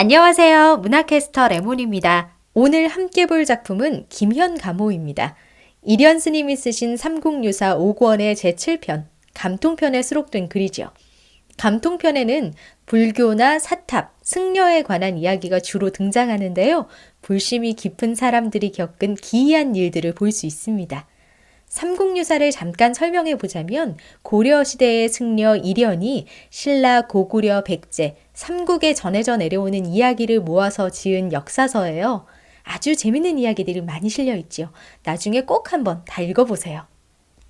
안녕하세요. 문화캐스터 레몬입니다. 오늘 함께 볼 작품은 김현 가모입니다. 이련 스님이 쓰신 삼국유사 5권의 제7편, 감통편에 수록된 글이죠. 감통편에는 불교나 사탑, 승려에 관한 이야기가 주로 등장하는데요. 불심이 깊은 사람들이 겪은 기이한 일들을 볼 수 있습니다. 삼국유사를 잠깐 설명해 보자면 고려 시대의 승려 이련이 신라 고구려 백제 삼국에 전해져 내려오는 이야기를 모아서 지은 역사서예요. 아주 재밌는 이야기들이 많이 실려 있지요. 나중에 꼭 한번 다 읽어보세요.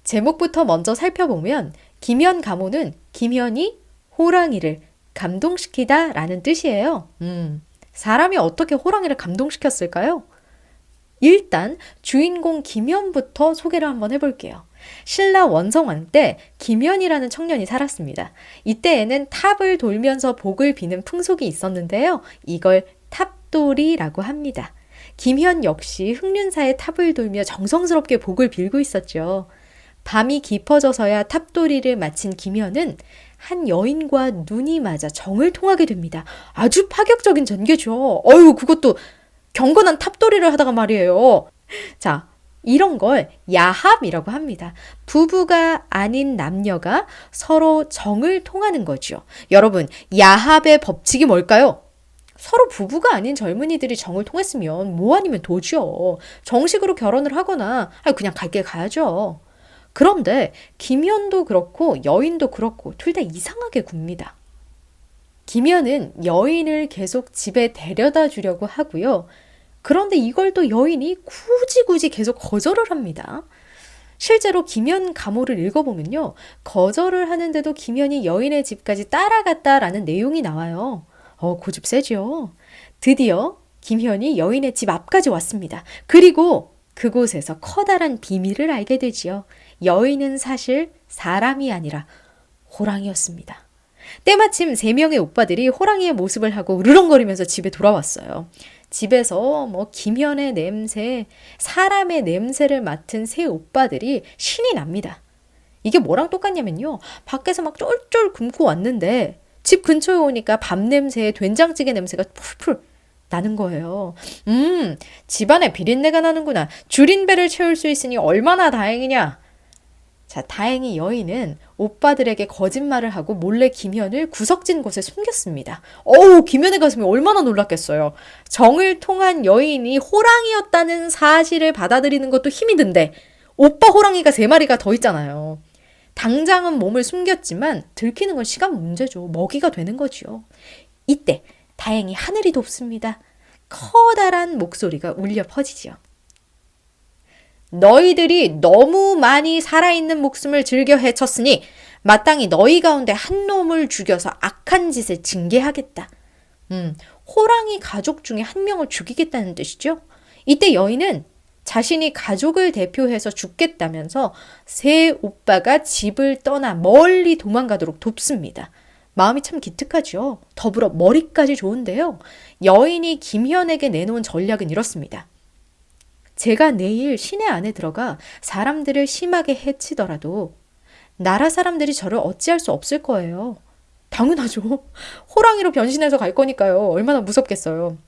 제목부터 먼저 살펴보면 김현 가모는 김현이 호랑이를 감동시키다 라는 뜻이에요. 음, 사람이 어떻게 호랑이를 감동시켰을까요? 일단 주인공 김현부터 소개를 한번 해볼게요. 신라 원성왕 때 김현이라는 청년이 살았습니다. 이때에는 탑을 돌면서 복을 비는 풍속이 있었는데요. 이걸 탑돌이라고 합니다. 김현 역시 흑륜사의 탑을 돌며 정성스럽게 복을 빌고 있었죠. 밤이 깊어져서야 탑돌이를 마친 김현은 한 여인과 눈이 맞아 정을 통하게 됩니다. 아주 파격적인 전개죠. 어유 그것도 경건한 탑돌이를 하다가 말이에요. 자, 이런 걸 야합이라고 합니다. 부부가 아닌 남녀가 서로 정을 통하는 거죠. 여러분, 야합의 법칙이 뭘까요? 서로 부부가 아닌 젊은이들이 정을 통했으면 뭐 아니면 도죠. 정식으로 결혼을 하거나 그냥 갈 길 가야죠. 그런데 김현도 그렇고 여인도 그렇고 둘 다 이상하게 굽니다. 김현은 여인을 계속 집에 데려다 주려고 하고요. 그런데 이걸 또 여인이 굳이 굳이 계속 거절을 합니다. 실제로 김현 가모를 읽어보면요. 거절을 하는데도 김현이 여인의 집까지 따라갔다라는 내용이 나와요. 어, 고집 세죠. 드디어 김현이 여인의 집 앞까지 왔습니다. 그리고 그곳에서 커다란 비밀을 알게 되지요. 여인은 사실 사람이 아니라 호랑이였습니다. 때마침 세 명의 오빠들이 호랑이의 모습을 하고 우르렁거리면서 집에 돌아왔어요. 집에서 뭐 김현의 냄새, 사람의 냄새를 맡은 새 오빠들이 신이 납니다. 이게 뭐랑 똑같냐면요. 밖에서 막 쫄쫄 굶고 왔는데 집 근처에 오니까 밥 냄새에 된장찌개 냄새가 풀풀 나는 거예요. 음, 집안에 비린내가 나는구나. 줄인 배를 채울 수 있으니 얼마나 다행이냐. 자, 다행히 여인은 오빠들에게 거짓말을 하고 몰래 김현을 구석진 곳에 숨겼습니다. 어우, 김현의 가슴이 얼마나 놀랐겠어요. 정을 통한 여인이 호랑이였다는 사실을 받아들이는 것도 힘이 든데, 오빠 호랑이가 세 마리가 더 있잖아요. 당장은 몸을 숨겼지만 들키는 건 시간 문제죠. 먹이가 되는 거지요. 이때 다행히 하늘이 돕습니다. 커다란 목소리가 울려 퍼지지요. 너희들이 너무 많이 살아있는 목숨을 즐겨 해쳤으니 마땅히 너희 가운데 한 놈을 죽여서 악한 짓을 징계하겠다. 음, 호랑이 가족 중에 한 명을 죽이겠다는 뜻이죠. 이때 여인은 자신이 가족을 대표해서 죽겠다면서 새 오빠가 집을 떠나 멀리 도망가도록 돕습니다. 마음이 참 기특하죠. 더불어 머리까지 좋은데요. 여인이 김현에게 내놓은 전략은 이렇습니다. 제가 내일 시내 안에 들어가 사람들을 심하게 해치더라도 나라 사람들이 저를 어찌할 수 없을 거예요. 당연하죠. 호랑이로 변신해서 갈 거니까요. 얼마나 무섭겠어요.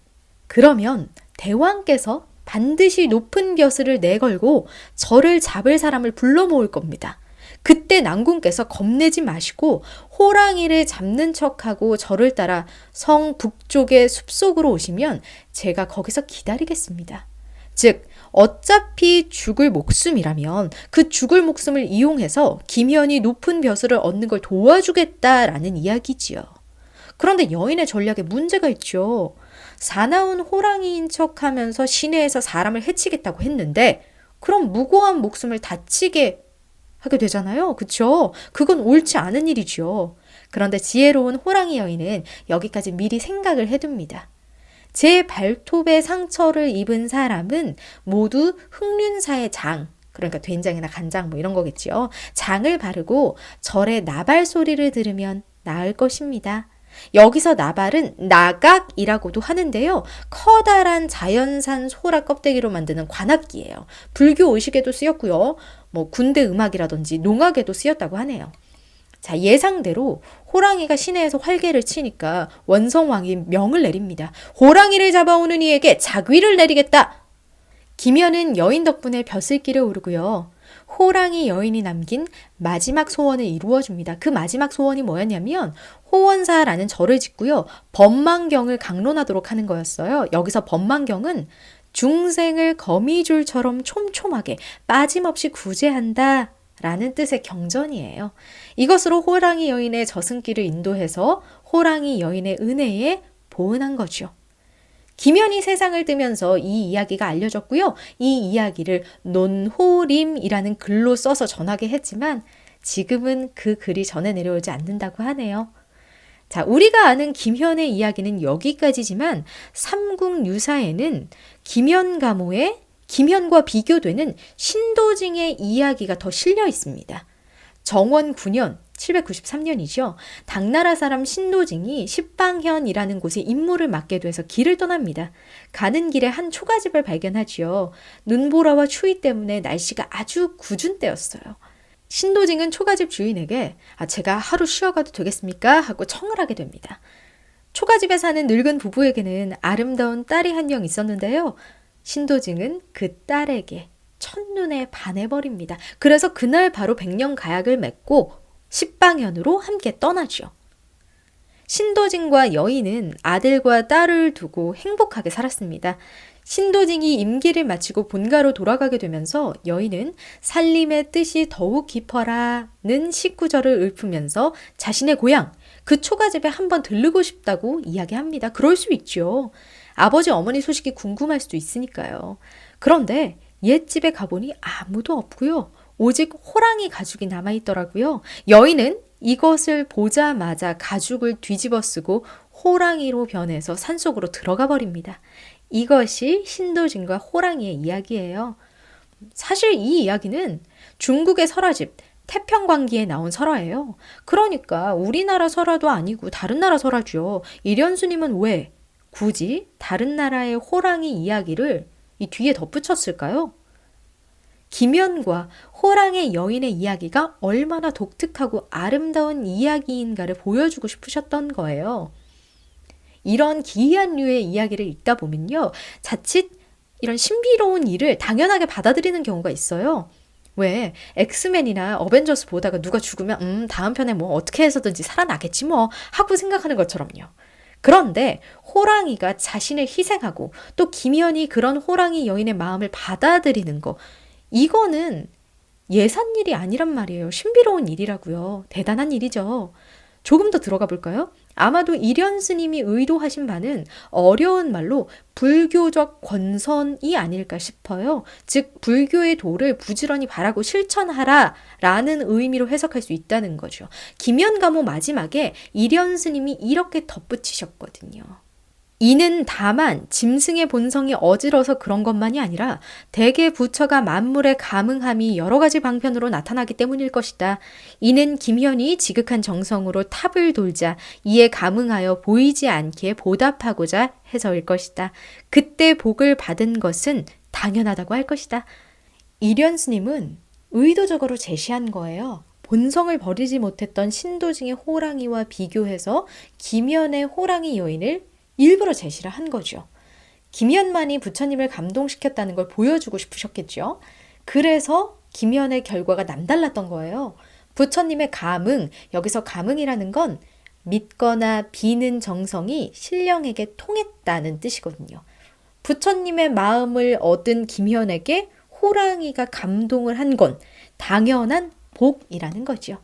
그러면 대왕께서 반드시 높은 벼슬을 내걸고 저를 잡을 사람을 불러 모을 겁니다. 그때 난궁께서 겁내지 마시고 호랑이를 잡는 척하고 저를 따라 성 북쪽의 숲속으로 오시면 제가 거기서 기다리겠습니다. 즉, 어차피 죽을 목숨이라면 그 죽을 목숨을 이용해서 김현이 높은 벼슬을 얻는 걸 도와주겠다라는 이야기지요. 그런데 여인의 전략에 문제가 있죠. 사나운 호랑이인 척 하면서 시내에서 사람을 해치겠다고 했는데, 그럼 무고한 목숨을 다치게 하게 되잖아요. 그쵸? 그건 옳지 않은 일이죠. 그런데 지혜로운 호랑이 여인은 여기까지 미리 생각을 해둡니다. 제 발톱에 상처를 입은 사람은 모두 흑륜사의 장, 그러니까 된장이나 간장 뭐 이런 거겠지요. 장을 바르고 절의 나발 소리를 들으면 나을 것입니다. 여기서 나발은 나각이라고도 하는데요. 커다란 자연산 소라 껍데기로 만드는 관악기예요. 불교 의식에도 쓰였고요. 뭐 군대 음악이라든지 농악에도 쓰였다고 하네요. 자, 예상대로 호랑이가 시내에서 활개를 치니까 원성왕이 명을 내립니다. 호랑이를 잡아오는 이에게 자귀를 내리겠다. 김현은 여인 덕분에 벼슬길에 오르고요. 호랑이 여인이 남긴 마지막 소원을 이루어줍니다. 그 마지막 소원이 뭐였냐면 호원사라는 절을 짓고요. 법망경을 강론하도록 하는 거였어요. 여기서 법망경은 중생을 거미줄처럼 촘촘하게 빠짐없이 구제한다. 라는 뜻의 경전이에요. 이것으로 호랑이 여인의 저승길을 인도해서 호랑이 여인의 은혜에 보은한 거죠. 김현이 세상을 뜨면서 이 이야기가 알려졌고요. 이 이야기를 논호림이라는 글로 써서 전하게 했지만 지금은 그 글이 전해 내려오지 않는다고 하네요. 자, 우리가 아는 김현의 이야기는 여기까지지만 삼국유사에는 김현 가모의 김현과 비교되는 신도징의 이야기가 더 실려 있습니다. 정원 9년 793년이죠. 당나라 사람 신도징이 십방현이라는 곳에 임무를 맡게 돼서 길을 떠납니다. 가는 길에 한 초가집을 발견하지요. 눈보라와 추위 때문에 날씨가 아주 궂은 때였어요. 신도징은 초가집 주인에게 아, 제가 하루 쉬어가도 되겠습니까? 하고 청을 하게 됩니다. 초가집에 사는 늙은 부부에게는 아름다운 딸이 한 명 있었는데요. 신도징은 그 딸에게 첫눈에 반해버립니다. 그래서 그날 바로 백년 가약을 맺고 십방현으로 함께 떠나죠. 신도징과 여인은 아들과 딸을 두고 행복하게 살았습니다. 신도징이 임기를 마치고 본가로 돌아가게 되면서 여인은 살림의 뜻이 더욱 깊어라는 식구절을 읊으면서 자신의 고향, 그 초가집에 한번 들르고 싶다고 이야기합니다. 그럴 수 있죠. 아버지 어머니 소식이 궁금할 수도 있으니까요. 그런데 옛집에 가보니 아무도 없고요. 오직 호랑이 가죽이 남아 있더라고요. 여인은 이것을 보자마자 가죽을 뒤집어 쓰고 호랑이로 변해서 산속으로 들어가 버립니다. 이것이 신도진과 호랑이의 이야기예요. 사실 이 이야기는 중국의 설화집 태평광기에 나온 설화예요. 그러니까 우리나라 설화도 아니고 다른 나라 설화죠. 이련수님은 왜 굳이 다른 나라의 호랑이 이야기를 이 뒤에 덧붙였을까요? 김연과 호랑의 여인의 이야기가 얼마나 독특하고 아름다운 이야기인가를 보여주고 싶으셨던 거예요. 이런 기이한 류의 이야기를 읽다 보면요. 자칫 이런 신비로운 일을 당연하게 받아들이는 경우가 있어요. 왜 엑스맨이나 어벤져스 보다가 누가 죽으면 음 다음 편에 뭐 어떻게 해서든지 살아나겠지 뭐 하고 생각하는 것처럼요. 그런데 호랑이가 자신을 희생하고 또 김연이 그런 호랑이 여인의 마음을 받아들이는 거 이거는 예산 일이 아니란 말이에요. 신비로운 일이라고요. 대단한 일이죠. 조금 더 들어가 볼까요? 아마도 이련 스님이 의도하신 바는 어려운 말로 불교적 권선이 아닐까 싶어요. 즉, 불교의 도를 부지런히 바라고 실천하라 라는 의미로 해석할 수 있다는 거죠. 김연가모 마지막에 이련 스님이 이렇게 덧붙이셨거든요. 이는 다만 짐승의 본성이 어지러서 그런 것만이 아니라 대개 부처가 만물의 감응함이 여러 가지 방편으로 나타나기 때문일 것이다. 이는 김현이 지극한 정성으로 탑을 돌자 이에 감응하여 보이지 않게 보답하고자 해서일 것이다. 그때 복을 받은 것은 당연하다고 할 것이다. 이련 스님은 의도적으로 제시한 거예요. 본성을 버리지 못했던 신도징의 호랑이와 비교해서 김연의 호랑이 여인을 일부러 제시를 한 거죠. 김현만이 부처님을 감동시켰다는 걸 보여주고 싶으셨겠죠. 그래서 김현의 결과가 남달랐던 거예요. 부처님의 감응, 여기서 감응이라는 건 믿거나 비는 정성이 신령에게 통했다는 뜻이거든요. 부처님의 마음을 얻은 김현에게 호랑이가 감동을 한 건 당연한 복이라는 거죠.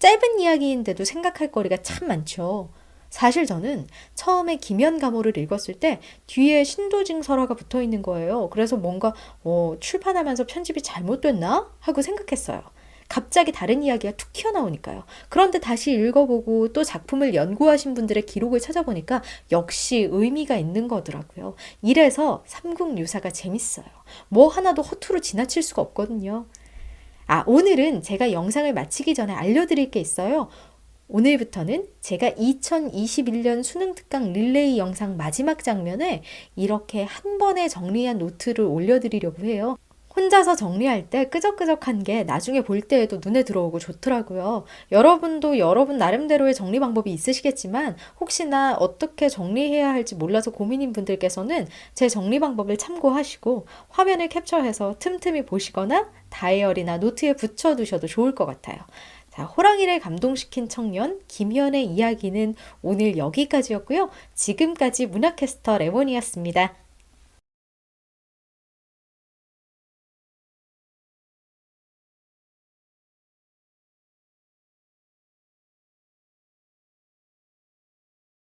짧은 이야기인데도 생각할 거리가 참 많죠. 사실 저는 처음에 김연가모를 읽었을 때 뒤에 신도징 설화가 붙어 있는 거예요. 그래서 뭔가 어, 출판하면서 편집이 잘못됐나 하고 생각했어요. 갑자기 다른 이야기가 툭 튀어나오니까요. 그런데 다시 읽어보고 또 작품을 연구하신 분들의 기록을 찾아보니까 역시 의미가 있는 거더라고요. 이래서 삼국유사가 재밌어요. 뭐 하나도 허투루 지나칠 수가 없거든요. 아, 오늘은 제가 영상을 마치기 전에 알려드릴 게 있어요. 오늘부터는 제가 2021년 수능 특강 릴레이 영상 마지막 장면에 이렇게 한 번에 정리한 노트를 올려드리려고 해요. 혼자서 정리할 때 끄적끄적한 게 나중에 볼 때에도 눈에 들어오고 좋더라고요. 여러분도 여러분 나름대로의 정리 방법이 있으시겠지만 혹시나 어떻게 정리해야 할지 몰라서 고민인 분들께서는 제 정리 방법을 참고하시고 화면을 캡처해서 틈틈이 보시거나 다이어리나 노트에 붙여 두셔도 좋을 것 같아요. 자, 호랑이를 감동시킨 청년 김현의 이야기는 오늘 여기까지였고요. 지금까지 문화캐스터 레몬이었습니다.